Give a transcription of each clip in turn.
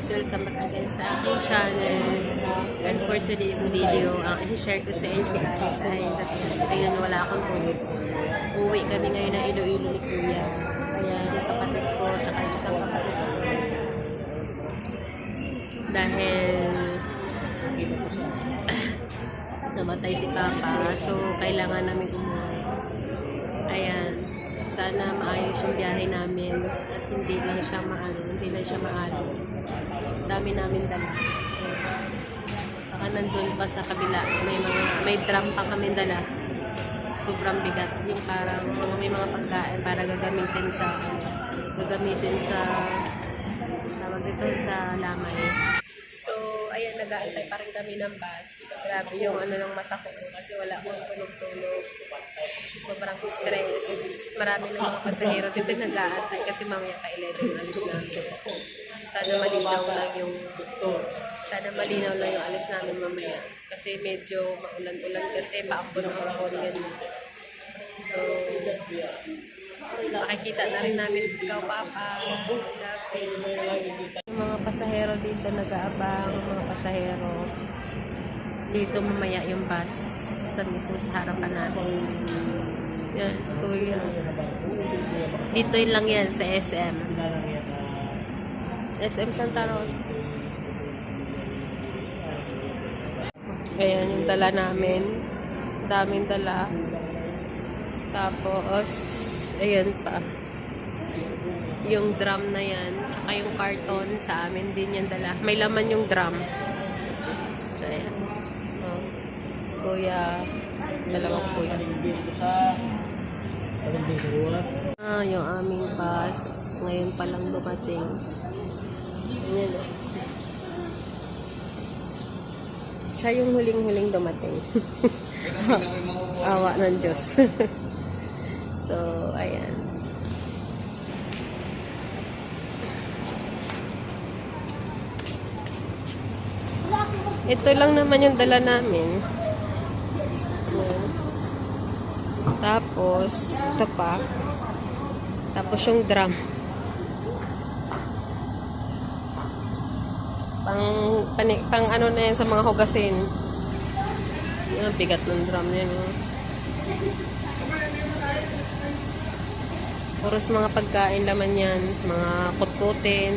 guys, welcome back again sa aking channel. And for today's video, ang i-share ko sa inyo guys ay nyo, wala akong tulog. Uwi kami ngayon ng Iloilo ni Kuya. Kaya nakapatid ko, tsaka isang kapatid ko. Dahil namatay si Papa, so kailangan namin umuwi. Ayan. Sana maayos yung biyahe namin at hindi lang siya maano, hindi lang siya maano. Dami namin dala. Baka nandun pa sa kabila, may mga may drum pa kami dala. Sobrang bigat. Yung parang may mga pagkain para gagamitin sa gagamitin sa tawag dito sa lamay. Nag-aantay pa rin kami ng bus. Grabe yung ano ng mata ko kasi wala akong tulog-tulog. Sobrang stress. Marami ng mga pasahero dito nag-aantay kasi mamaya pa 11 yung alis namin. Sana malinaw lang yung sana malinaw lang yung alis namin mamaya. Kasi medyo maulan-ulan kasi paakbon-akbon ganyan. So, makikita na rin namin ikaw, Papa. Mga pasahero dito nag-aabang, mga pasahero. Dito mamaya yung bus sa mismo sa harapan namin. Yan, kuya. Dito yun lang yan sa SM. SM Santa Rosa. Ayan yung dala namin. Daming dala. Tapos, ayan pa. Yung drum na yan, tsaka yung karton sa amin din yan dala. May laman yung drum. So, ayan. Oh. Kuya, dalawang kuya. Ah, yung aming bus. Ngayon pa lang dumating. Ayan o. Siya yung huling-huling dumating. Awa ng Diyos. so, ayan. Ito lang naman yung dala namin. Tapos, ito pa. Tapos yung drum. Pang, pani, pang ano na yan sa mga hugasin. Yan, bigat ng drum na yan. oh. Puros mga pagkain laman yan. Mga kutkutin.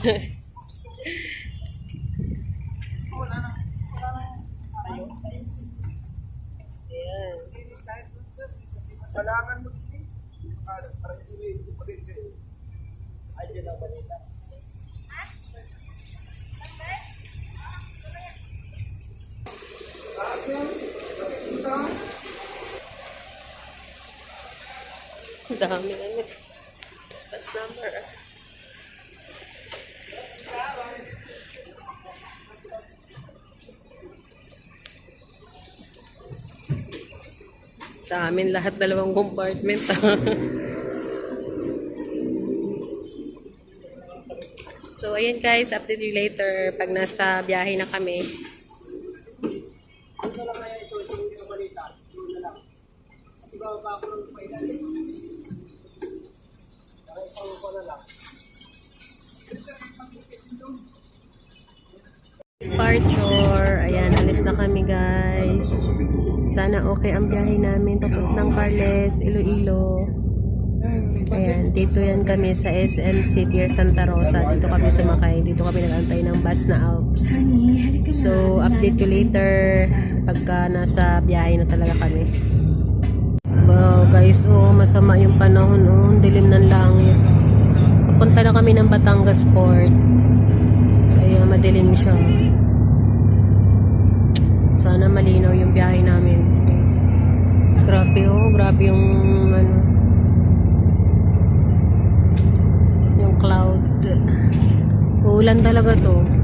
Ayan. Kailangan mo din. Para para hindi mo pa rin kayo. Ay, balita. Ang Sa amin lahat dalawang compartment. so, ayan guys, update you later pag nasa biyahe na kami. Kasi bababa ko ng pailan. Saka isang ko na lang. Departure. Alis na kami guys. Sana okay ang biyahe namin papuntang Carles, Iloilo. Ayan, dito yan kami sa SM City Santa Rosa. Dito kami sumakay. Dito kami nag-antay ng bus na Alps. So, update you later pagka nasa biyahe na talaga kami. Wow, guys, oh, masama yung panahon, oh, dilim ng langit. Papunta na kami ng Batangas Port. So, ayan, madilim siya. Malinaw yung biyahe namin. Grabe, oh, grabe yung, ano, yung cloud. Uulan talaga to.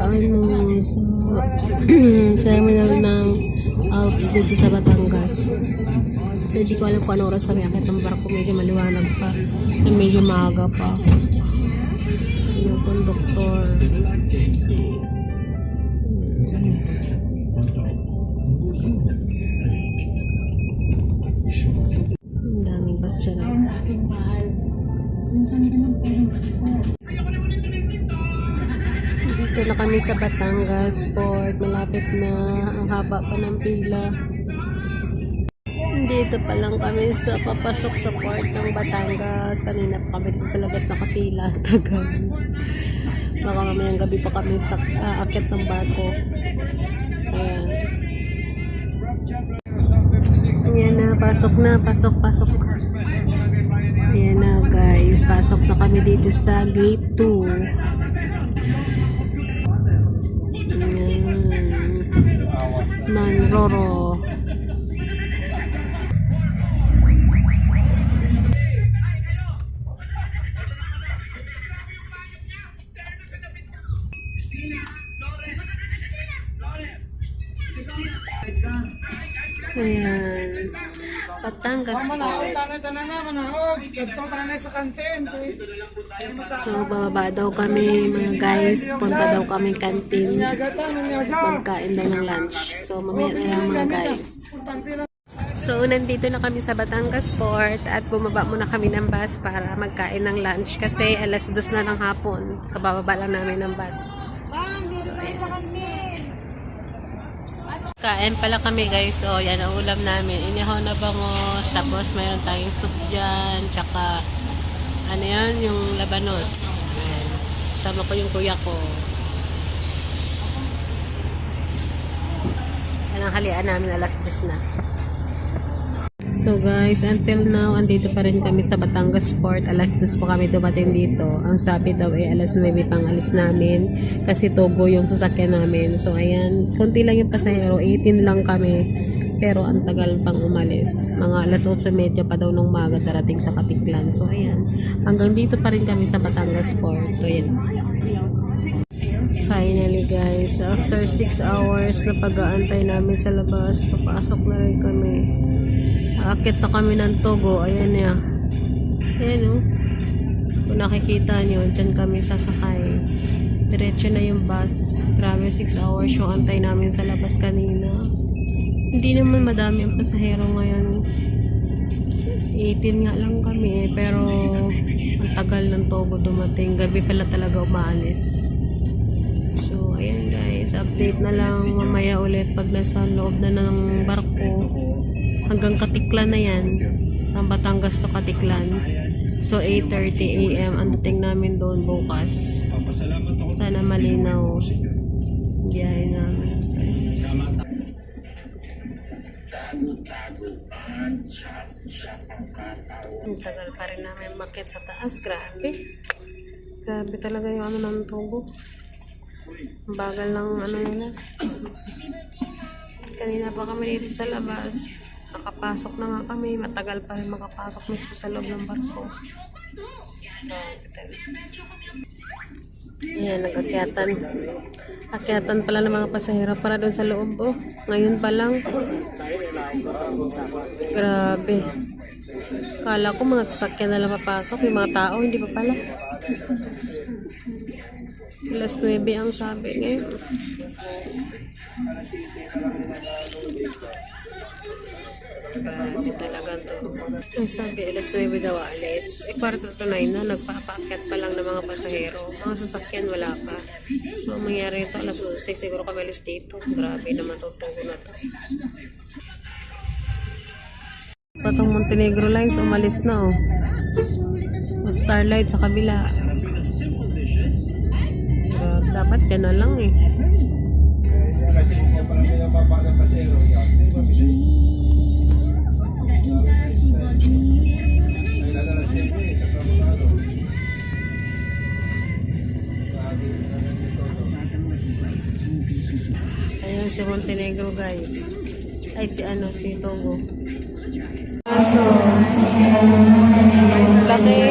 Sa ano, sa terminal ng Alps dito sa Batangas. So, hindi ko alam kung ano oras kami akit ng barko. Medyo maliwanag pa. Eh, medyo maaga pa. Yung konduktor. Sa Batangas Port. Malapit na. Ang haba pa ng pila. Dito pa lang kami sa papasok sa port ng Batangas. Kanina pa kami dito sa labas nakapila. Tagal. Baka mamayang gabi pa kami sa uh, akit ng barko. Ayan. Ayan na, pasok na, pasok, pasok. Ayan na guys, pasok na kami dito sa gate 2. Nanroro. Ayan. Sa kantin. So, bababa daw kami mga guys. Punta daw kami kantin. Magkain daw ng lunch. So, mamaya na lang mga guys. So, nandito na kami sa Batangas Port at bumaba muna kami ng bus para magkain ng lunch kasi alas dos na ng hapon. Kabababa lang namin ng bus. So, ayan. Kain pala kami guys. O, yan ang ulam namin. Inihaw na bangos. Tapos mayroon tayong soup dyan. Tsaka, ano yan? Yung labanos. Ayan. Sama ko yung kuya ko. Yan ang halian namin. Alas dos na. So guys, until now, andito pa rin kami sa Batangas Port. Alas 2 pa kami dumating dito. Ang sabi daw ay alas 9 pang alis namin kasi Togo yung sasakyan namin. So ayan, konti lang yung pasahero. 18 lang kami. Pero ang tagal pang umalis. Mga alas 8.30 pa daw nung maga darating sa Katiklan. So ayan, hanggang dito pa rin kami sa Batangas Port. So ayan. Finally guys, after 6 hours na pag-aantay namin sa labas, papasok na rin kami. Aakit na kami ng Togo. Ayan niya. Ayan oh. Kung nakikita nyo, dyan kami sasakay. Diretso na yung bus. Grabe, 6 hours yung antay namin sa labas kanina. Hindi naman madami ang pasahero ngayon. 18 nga lang kami eh, pero ang tagal ng Togo dumating. Gabi pala talaga umaalis. So, ayan guys, update na lang mamaya ulit pag nasa loob na ng barko. Hanggang Katiklan na yan. Ang Batangas to Katiklan. So, 8.30 a.m. ang dating namin doon bukas. Sana malinaw. Biyahe namin. So, ang tagal pa rin namin makit sa taas. Grabe. Grabe talaga yung ano ng tubo. Bagal ng ano nila. Kanina pa kami dito sa labas. Nakapasok na nga kami. Matagal pa rin makapasok mismo sa loob ng barko. Ayan, nag-akyatan. Akyatan pala ng mga pasahero para doon sa loob. Oh, ngayon pa lang. Grabe. Kala ko mga sasakyan na lang papasok. Yung mga tao, hindi pa pala. Alas 9 ang sabi ngayon. Grabe talaga to. Ang sabi, alas 9 daw alis. Eh, kwarto to 9 na, nagpapaakyat pa lang ng mga pasahero. Mga sasakyan, wala pa. So, ang mangyari ito, alas 11, siguro kami alis dito. Grabe naman tutugo na to. Patong Montenegro Lines, umalis na oh. O Starlight sa kabila. Grabe, dapat yan na lang eh. Kasi kung ng pasero, yan, Ayan si Montenegro guys. Ay si ano, si Togo. Laki.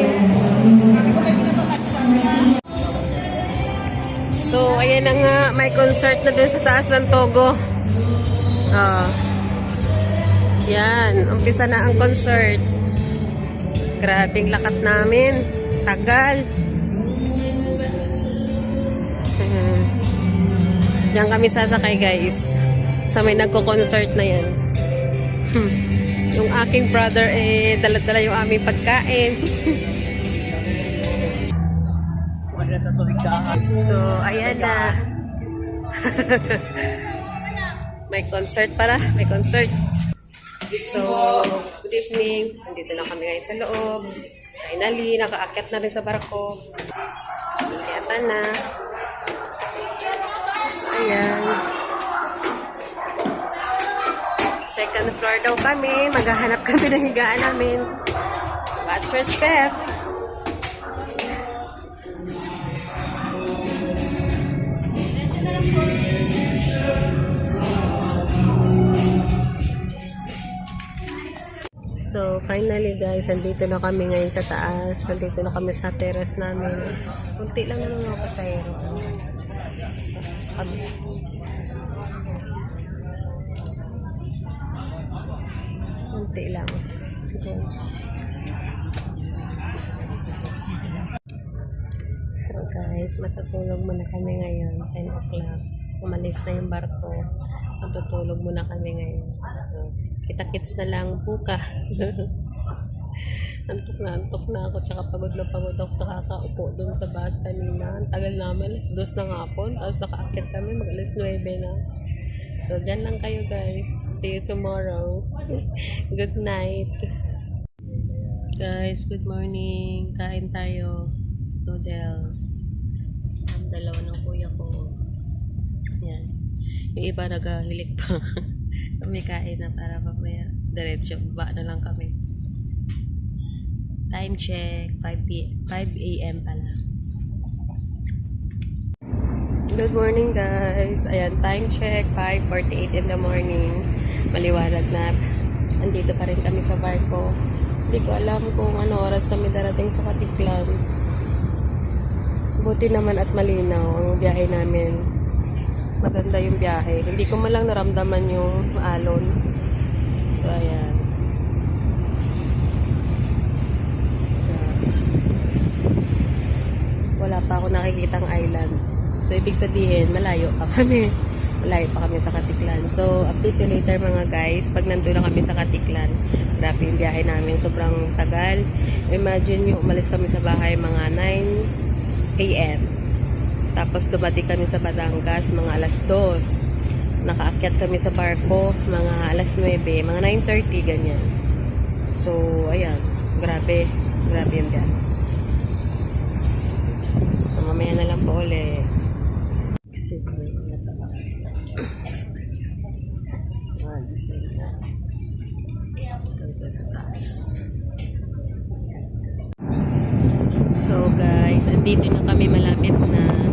So, ayan na nga, may concert na dun sa taas ng Togo. Ah. yan, umpisa na ang concert. Grabing lakat namin. Tagal. Diyan kami sasakay guys. Sa may nagko-concert na yan. Hmm. Yung aking brother eh dala-dala yung aming pagkain. so, ayan na. may concert pala. May concert. So, good evening. Nandito na kami ngayon sa loob. Finally, nakaakyat na rin sa barko. Kiyata na. Ayan. Second floor daw kami. Maghahanap kami ng higaan namin. Watch your step. So, finally guys, andito na kami ngayon sa taas. Andito na kami sa terrace namin. Kunti lang naman mga pasahero. Kabila. Kunti lang. Ito. So guys, matutulog muna kami ngayon. 10 o'clock. Umalis na yung barko. Matutulog muna kami ngayon. Kita-kits na lang bukas. antok na, antok na ako. Tsaka pagod na pagod ako sa kakaupo dun sa bus kanina. Ang tagal namin. Alas dos ng hapon. Tapos nakaakit kami. Mag alas 9 na. So, dyan lang kayo guys. See you tomorrow. good night. Guys, good morning. Kain tayo. Noodles. Sa dalawa ng kuya ko. Yan. Yung iba naghahilik pa. kami kain na para mamaya. Diretso. Baba na lang kami. Time check. 5, p- 5 a.m. pala. Good morning guys. Ayan, time check. 5.48 in the morning. Maliwanag na. Andito pa rin kami sa barko. Hindi ko alam kung ano oras kami darating sa Katiklan. Buti naman at malinaw ang biyahe namin. Maganda yung biyahe. Hindi ko man lang naramdaman yung alon. So, ayan. Wala pa ako nakikitang island. So, ibig sabihin, malayo pa kami. Malayo pa kami sa Katiklan. So, update later mga guys. Pag nandun na kami sa Katiklan, grabe yung biyahe namin. Sobrang tagal. Imagine nyo, umalis kami sa bahay mga 9 a.m. Tapos dumating kami sa Batangas mga alas 2. Nakaakyat kami sa barko mga alas 9, mga 9.30 ganyan. So, ayan. Grabe. Grabe yung biyahe. So, mamaya na lang po ulit. Exit na yung nataka. Ah, exit na. Sa taas. So guys, andito na kami malapit na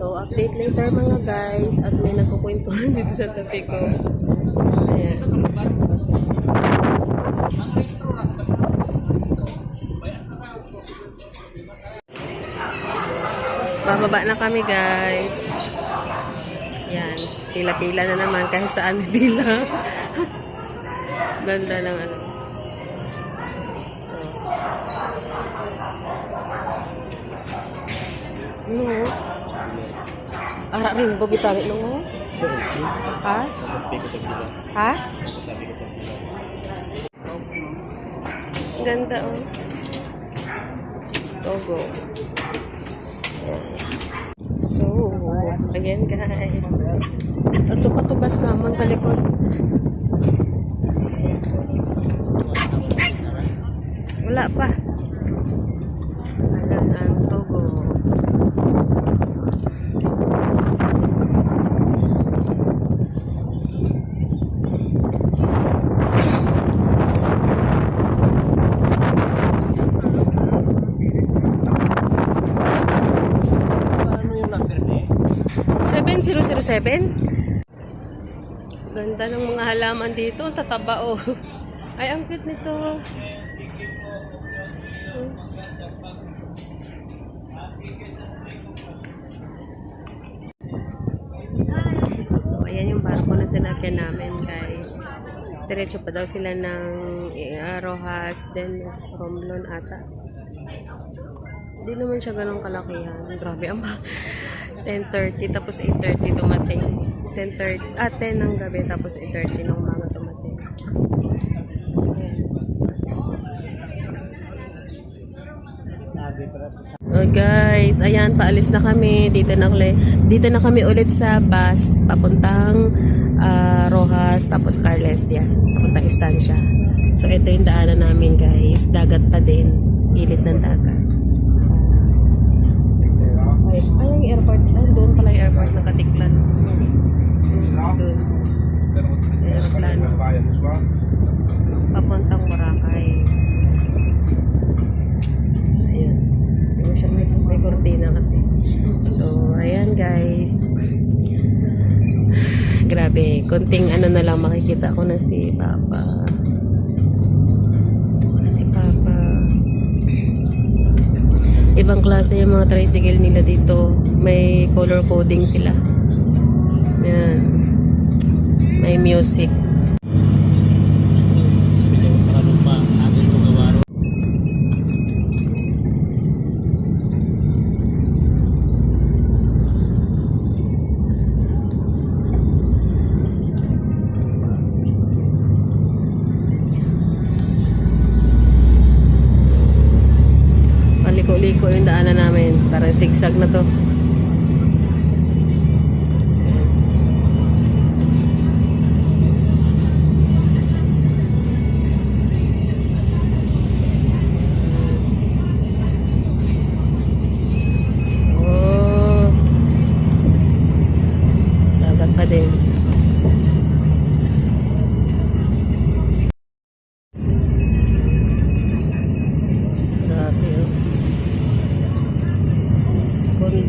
So, update later mga guys. At may nagkukwentuhan dito sa tabi ko. Ayan. Bababa na kami guys. Yan. Pila-pila na naman. Kahit saan may pila. Ganda ng ano. Ano mo? Ara rin, babitari nung mo? Ha? Ha? Ganda oh. Togo. So, ayan guys. Ito patubas naman sa likod. Wala pa. Ayan ang Togo. Ano yung number niya? 7007? Ganda ng mga halaman dito. Ang tataba oh. Ay, ang cute nito. So, ayan yung barko na sinakyan namin, guys. Diretso pa daw sila ng eh, Rojas, then Romblon ata. Hindi naman siya ganun kalakihan. Grabe, ang? 10.30 tapos 8.30 dumating. 10.30, ah, 10 ng gabi tapos 8.30 ng umaga dumating. Oh guys, ayan, paalis na kami. Dito na, uli- dito na kami ulit sa bus papuntang ah, Rojas tapos Carles. Yan, papuntang Estancia. So, ito yung daanan namin guys. Dagat pa din. Gilid ng dagat. Ay, ay, yung airport. Ay, doon pala yung airport ng Katiklan. Doon. Yung aeroplano. Bayan mo ba? Papuntang Boracay. Tapos, ayun. Hindi ko siya may, may cortina kasi. So, ayan guys. Grabe. Konting ano na lang makikita ko na si Papa. Na si Papa. Ibang klase yung mga tricycle nila dito. May color coding sila. Yan. May music. Parang zigzag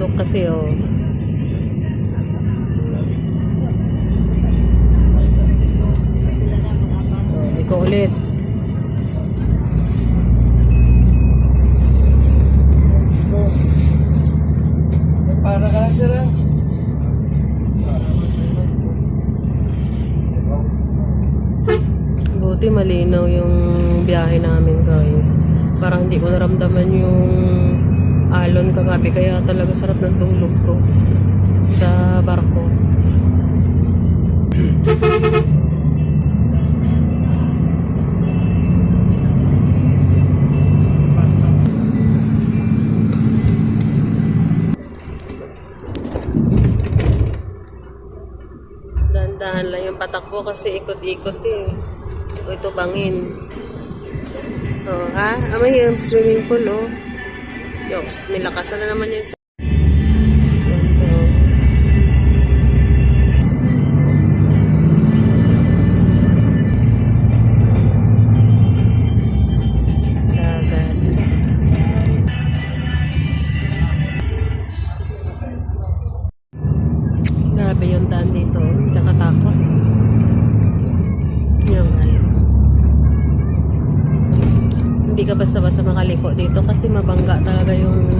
bundok kasi oh sarap ng tulog ko sa barko. Dahan-dahan lang yung patakbo kasi ikot-ikot eh. O ito bangin. Oh ha? Ama yung swimming pool oh. Yokes nilakasan na naman yung mabangga talaga yung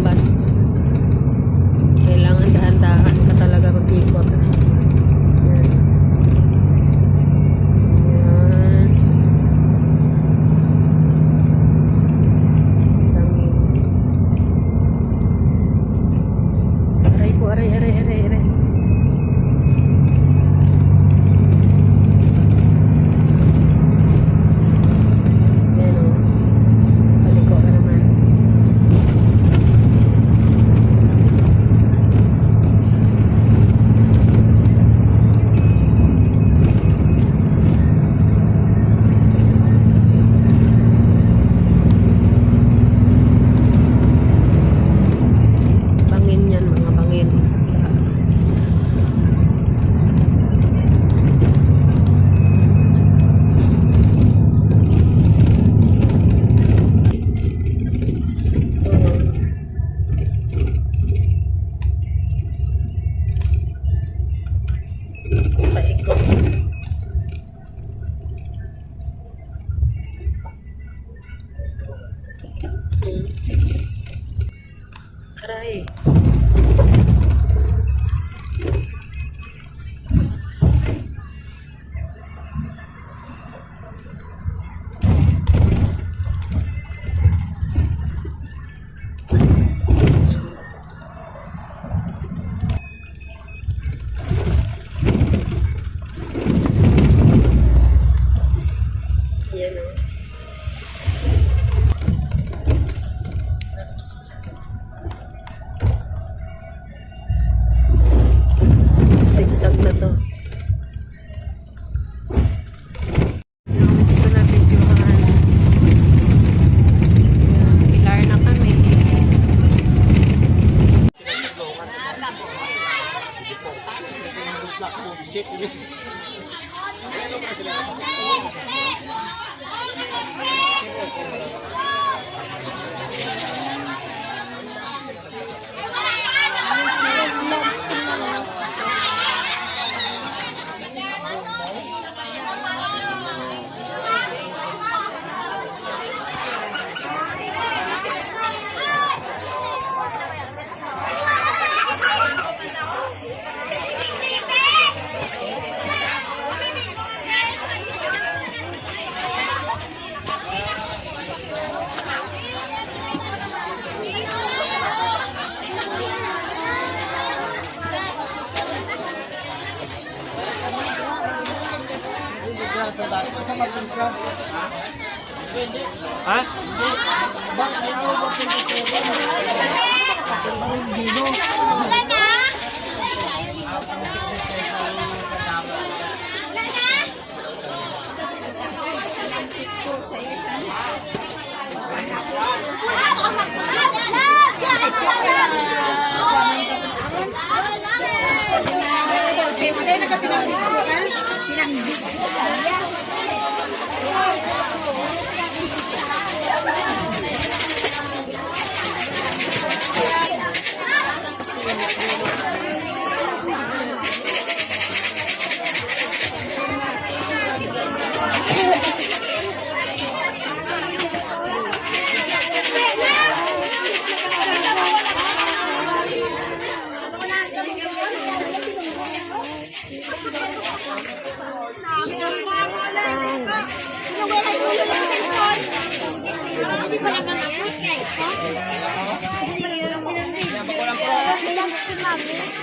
ใคร Tinanggit ka? Tinanggit.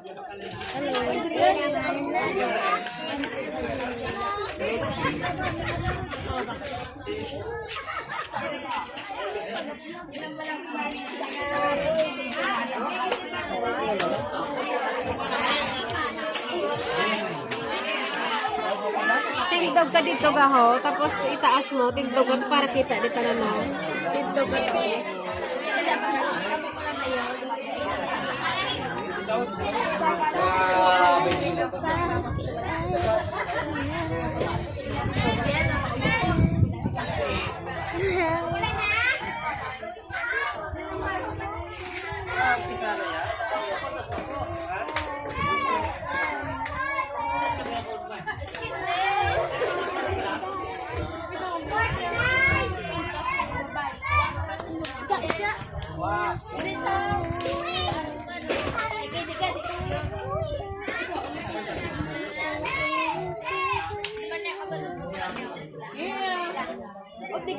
Tindog ka dito gaho, tapos itaas mo, tindogan para kita dito na no. Tindogan ko.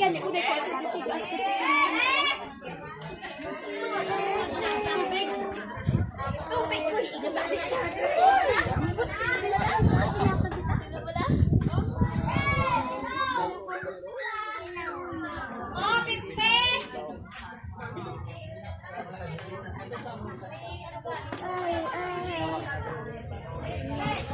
Obdigan niya, kuday ko. Tubig. Tubig ko, igabalik ka. Oh, binte! Ay, ay.